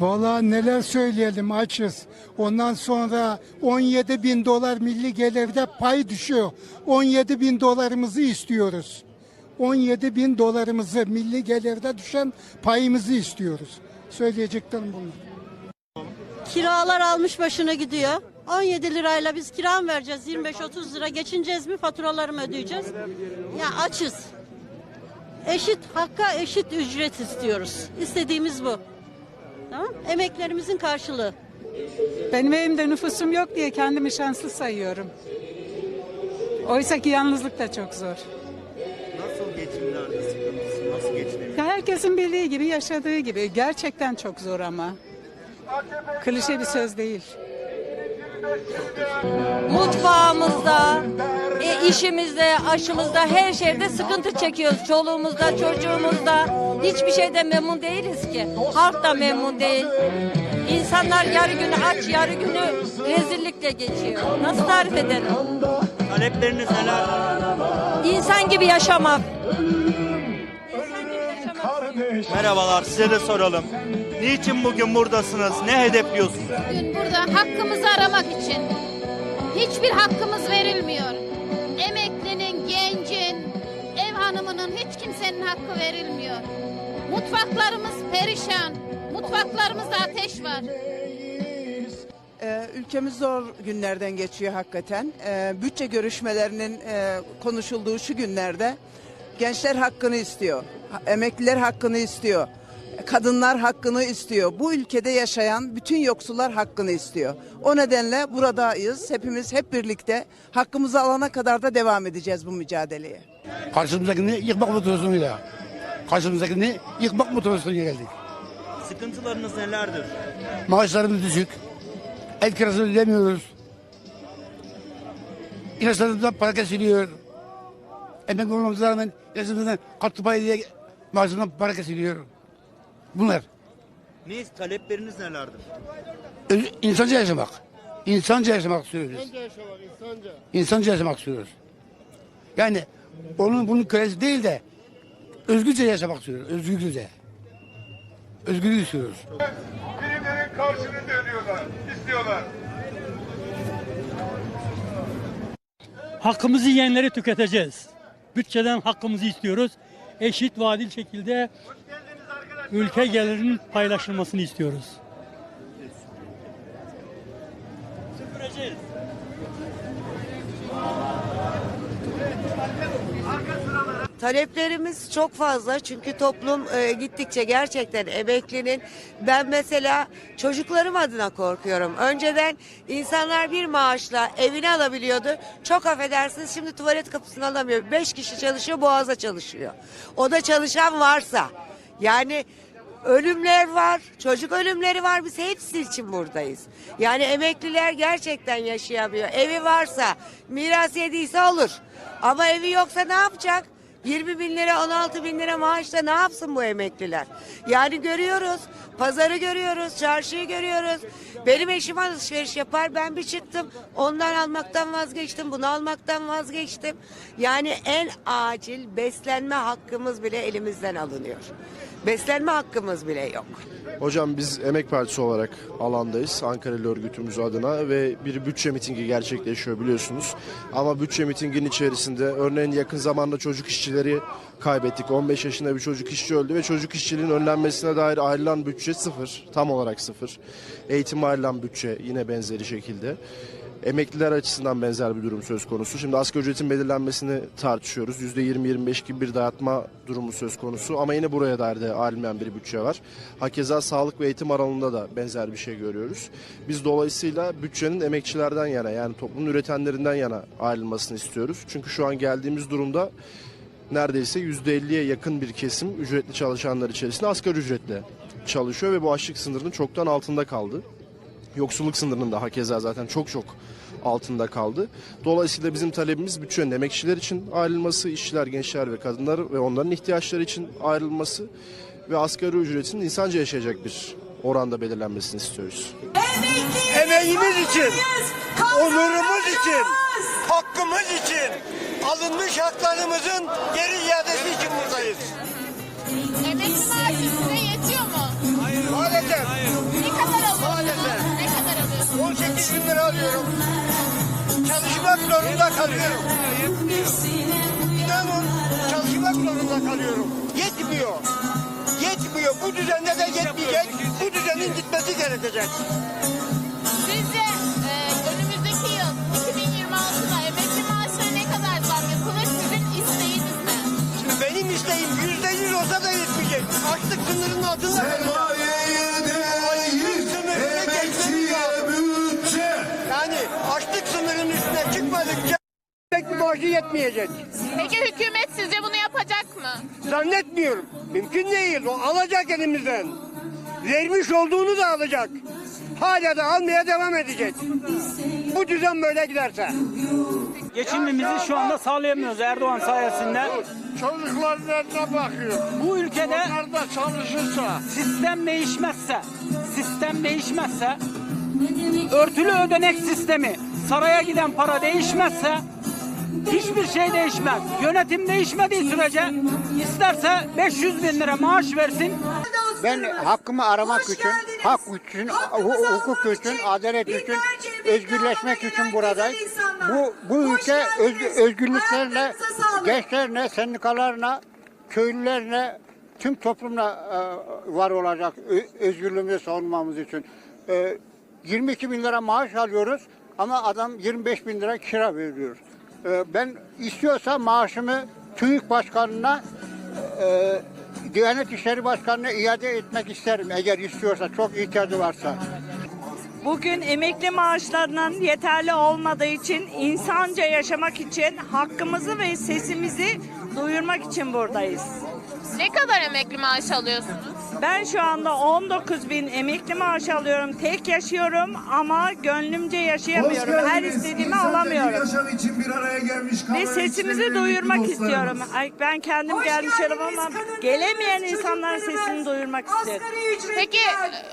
Vallahi neler söyleyelim açız. Ondan sonra 17 bin dolar milli gelirde pay düşüyor. 17 bin dolarımızı istiyoruz. 17 bin dolarımızı milli gelirde düşen payımızı istiyoruz. Söyleyeceklerim bunlar. Kiralar almış başına gidiyor. 17 lirayla biz kira mı vereceğiz? 25-30 lira geçineceğiz mi? Faturaları mı ödeyeceğiz? Ya açız. Eşit hakka eşit ücret istiyoruz. İstediğimiz bu. Tamam? Emeklerimizin karşılığı. Benim evimde nüfusum yok diye kendimi şanslı sayıyorum. Oysa ki yalnızlık da çok zor. Nasıl geçimlerde sıkıntısı? Nasıl geçinebiliyor? Ya herkesin bildiği gibi yaşadığı gibi gerçekten çok zor ama. Klişe bir söz değil. Mutfağımızda, e, işimizde, aşımızda, her şeyde sıkıntı çekiyoruz. Çoluğumuzda, çocuğumuzda. Hiçbir şeyden memnun değiliz ki. Halk da memnun değil. İnsanlar yarı günü aç, yarı günü rezillikle geçiyor. Nasıl tarif edelim? Talepleriniz neler? İnsan gibi yaşamak. Merhabalar size de soralım. Niçin bugün buradasınız? Ne hedefliyorsunuz? Bugün burada hakkımızı aramak için hiçbir hakkımız verilmiyor. Emeklinin, gencin, ev hanımının hiç kimsenin hakkı verilmiyor. Mutfaklarımız perişan. Mutfaklarımızda ateş var. Ee, ülkemiz zor günlerden geçiyor hakikaten. Ee, bütçe görüşmelerinin e, konuşulduğu şu günlerde gençler hakkını istiyor. Emekliler hakkını istiyor. Kadınlar hakkını istiyor. Bu ülkede yaşayan bütün yoksullar hakkını istiyor. O nedenle buradayız. Hepimiz hep birlikte hakkımızı alana kadar da devam edeceğiz bu mücadeleye. Karşımızdakini yıkmak motivasyonuyla. Karşımızdakini yıkmak motivasyonuyla geldik. Sıkıntılarınız nelerdir? Maaşlarımız düşük. El kirasını ödemiyoruz. İlaçlarımızdan para kesiliyor. Emekli olmamıza rağmen ilaçlarımızdan katkı payı diye maaşımızdan para kesiliyor. Bunlar. Ne talepleriniz nelerdir? Öz- insanca yaşamak. İnsanca yaşamak istiyoruz. İnsanca yaşamak, insanca. İnsanca yaşamak istiyoruz. Yani onun bunun kölesi değil de özgürce yaşamak istiyoruz. Özgürce. Özgürlük istiyoruz. Primlerin karşılığını ödüyorlar, istiyorlar. Hakkımızı yiyenleri tüketeceğiz. Bütçeden hakkımızı istiyoruz. Eşit ve adil şekilde ülke gelirinin paylaşılmasını istiyoruz. Taleplerimiz çok fazla çünkü toplum e, gittikçe gerçekten emeklinin ben mesela çocuklarım adına korkuyorum. Önceden insanlar bir maaşla evini alabiliyordu. Çok affedersiniz şimdi tuvalet kapısını alamıyor. Beş kişi çalışıyor boğaza çalışıyor. O da çalışan varsa yani ölümler var, çocuk ölümleri var. Biz hepsi için buradayız. Yani emekliler gerçekten yaşayamıyor. Evi varsa, miras yediyse olur. Ama evi yoksa ne yapacak? 20 bin lira, 16 bin lira maaşla ne yapsın bu emekliler? Yani görüyoruz, pazarı görüyoruz, çarşıyı görüyoruz. Benim eşim alışveriş yapar, ben bir çıktım. Ondan almaktan vazgeçtim, bunu almaktan vazgeçtim. Yani en acil beslenme hakkımız bile elimizden alınıyor. Beslenme hakkımız bile yok. Hocam biz Emek Partisi olarak alandayız. Ankara'lı örgütümüz adına ve bir bütçe mitingi gerçekleşiyor biliyorsunuz. Ama bütçe mitingin içerisinde örneğin yakın zamanda çocuk işçileri kaybettik. 15 yaşında bir çocuk işçi öldü ve çocuk işçiliğinin önlenmesine dair ayrılan bütçe sıfır. Tam olarak sıfır. Eğitim ayrılan bütçe yine benzeri şekilde. Emekliler açısından benzer bir durum söz konusu. Şimdi asgari ücretin belirlenmesini tartışıyoruz. %20-25 gibi bir dayatma durumu söz konusu. Ama yine buraya dair de ayrılmayan bir bütçe var. Hakeza sağlık ve eğitim aralığında da benzer bir şey görüyoruz. Biz dolayısıyla bütçenin emekçilerden yana yani toplumun üretenlerinden yana ayrılmasını istiyoruz. Çünkü şu an geldiğimiz durumda neredeyse %50'ye yakın bir kesim ücretli çalışanlar içerisinde asgari ücretle çalışıyor ve bu açlık sınırının çoktan altında kaldı. Yoksulluk sınırının da hakeza zaten çok çok altında kaldı. Dolayısıyla bizim talebimiz bütçenin emekçiler için ayrılması, işçiler, gençler ve kadınlar ve onların ihtiyaçları için ayrılması ve asgari ücretin insanca yaşayacak bir oranda belirlenmesini istiyoruz. Emeğimiz için, onurumuz için, hakkımız için, alınmış haklarımızın geri iadesi için buradayız. Emekli maaşı size yetiyor mu? Maalesef 18 bin lira alıyorum. Çalışmak zorunda kalıyorum. İnanın çalışmak zorunda kalıyorum. Yetmiyor. Yetmiyor. Bu düzende de yetmeyecek. Bu düzenin gitmesi gerekecek. Sizce e, önümüzdeki yıl 2026'da emekli maaşına ne kadar zam yapılır? Sizin isteğiniz ne? Şimdi benim isteğim yüzde yüz olsa da yetmeyecek. Açlık sınırının altında kalacak. Maaşı yetmeyecek. Peki hükümet sizce bunu yapacak mı? Zannetmiyorum. Mümkün değil. O alacak elimizden. Vermiş olduğunu da alacak. Hala da almaya devam edecek. Bu düzen böyle giderse. Geçimimizi şu anda sağlayamıyoruz Erdoğan sayesinde. Çocuklarına bakıyor. Bu ülkede Onlar da çalışırsa. sistem değişmezse, sistem değişmezse, örtülü ödenek sistemi, saraya giden para değişmezse hiçbir şey değişmez. Yönetim değişmediği sürece isterse 500 bin lira maaş versin, Ben hakkımı aramak için, hak için, hu- hukuk için, adalet için, özgürleşmek için buradayım. Bu bu ülke özgü- özgürlüklerle, gençlerle, sendikalarla, köylülerle, tüm toplumla e, var olacak özgürlüğümüzü savunmamız için. E, 22 bin lira maaş alıyoruz ama adam 25 bin lira kira veriyor. E, ben istiyorsa maaşımı TÜİK Başkanı'na e, Diyanet İşleri Başkanı'na iade etmek isterim eğer istiyorsa, çok ihtiyacı varsa. Bugün emekli maaşlarının yeterli olmadığı için insanca yaşamak için hakkımızı ve sesimizi duyurmak için buradayız. Ne kadar emekli maaşı alıyorsunuz? Ben şu anda 19 bin emekli maaş alıyorum. Tek yaşıyorum ama gönlümce yaşayamıyorum. Her istediğimi alamıyorum. için bir araya gelmiş Ve sesimizi duyurmak istiyorum. Ay, ben kendim gelmişim ama gelemeyen insanların sesini duyurmak istiyorum. Peki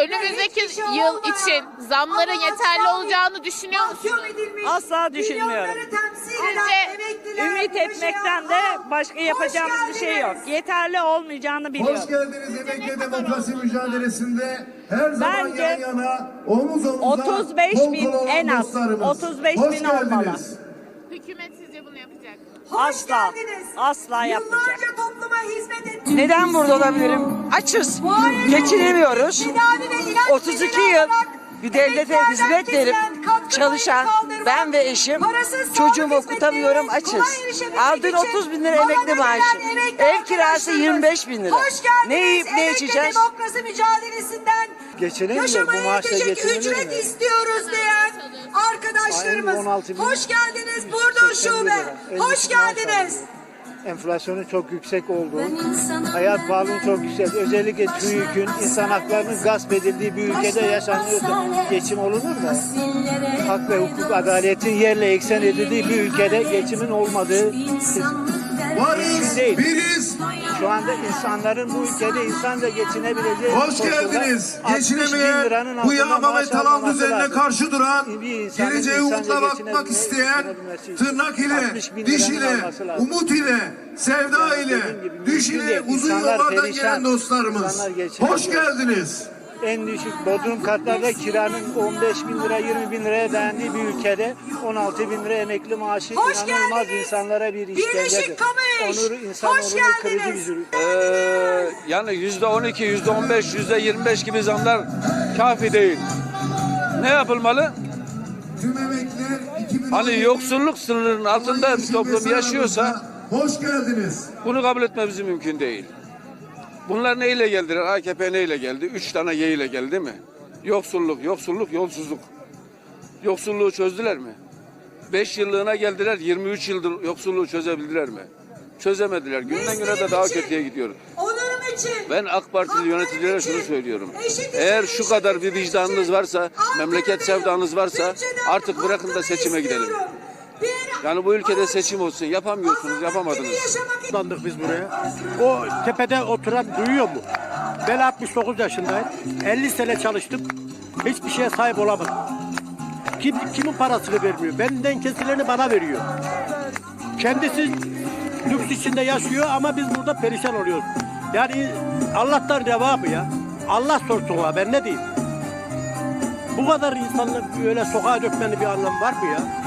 önümüzdeki yıl için zamların yeterli olacağını düşünüyor musunuz? Asla düşünmüyorum. Sizce Ümit etmekten de başka yapacağımız bir şey yok. Yeterli olmayacağını biliyorum. Hoş geldiniz emekli demokrasi mücadelesinde her zaman Bence yan yana omuz omuza 35 kol bin kola olan en az. dostlarımız. 35 Hoş bin olmalı. geldiniz. hükümet sizce bunu yapacak mı? Asla, asla yapmayacak. Neden burada olabilirim? Açız. Geçinemiyoruz. 32 yıl bir devlete hizmet verip çalışan ben ve eşim çocuğumu okutamıyorum açız. Aldığın 30 bin lira emekli maaşı. Ev kirası 25 bin lira. Ne yiyip ne içeceğiz? Demokrasi mücadelesinden Geçinemiyor, bu maaşla geçinilir ücret mi? istiyoruz diyen arkadaşlarımız. Ayın 16 bin Hoş geldiniz Burdur 80 Şube. lira. Hoş maaş geldiniz. Enflasyonun çok yüksek olduğu, hayat pahalılığının çok yüksek, özellikle TÜİK'ün insan haklarının gasp edildiği bir ülkede yaşanıyorsa geçim olunur mu? Hak ve hukuk, adaletin yerle eksen edildiği bir ülkede geçimin olmadığı Varız, biriz. Şu anda insanların bu ülkede insanca geçinebileceği Hoş geldiniz. 60 bin liranın Geçinemeyen, bu yağma ve talan düzenine karşı duran, geleceğe umutla bakmak isteyen, tırnak 60 ile, diş ile, umut ile, sevda ile, düş ile uzun yollardan gelen dostlarımız. Hoş geldiniz. En düşük bodrum katlarda kiranın 15 bin lira 20 bin liraya dayandığı bir ülkede 16 bin lira emekli maaşı Hoş inanılmaz geldiniz. insanlara bir işkencedir. Kamu İş. Onuru, insan Hoş onurunu geldiniz. kırıcı bir durum. Ee, yani yüzde 12, yüzde 15, yüzde 25 gibi zamlar kafi değil. Ne yapılmalı? Tüm emekliler 2017 Hani yoksulluk sınırının altında bir toplum yaşıyorsa Hoş geldiniz. bunu kabul etmemiz mümkün değil. Bunlar neyle geldiler? AKP neyle geldi? Üç tane Y ile geldi değil mi? Yoksulluk, yoksulluk, yolsuzluk. Yoksulluğu çözdüler mi? Beş yıllığına geldiler, 23 yıldır yoksulluğu çözebildiler mi? Çözemediler. Günden güne de daha kötüye gidiyor. Onurum için. Ben AK Partili yöneticilere şunu söylüyorum. Eğer şu kadar bir vicdanınız varsa, memleket sevdanız varsa artık bırakın da seçime gidelim. Yani bu ülkede seçim olsun. Yapamıyorsunuz, yapamadınız. Toplandık biz buraya. O tepede oturan duyuyor mu? Ben 69 yaşındayım. 50 sene çalıştım. Hiçbir şeye sahip olamadım. Kim, kimin parasını vermiyor? Benden kesileni bana veriyor. Kendisi lüks içinde yaşıyor ama biz burada perişan oluyoruz. Yani Allah'tan devamı ya. Allah sorsun ona ben ne diyeyim. Bu kadar insanları böyle sokağa dökmenin bir anlamı var mı ya?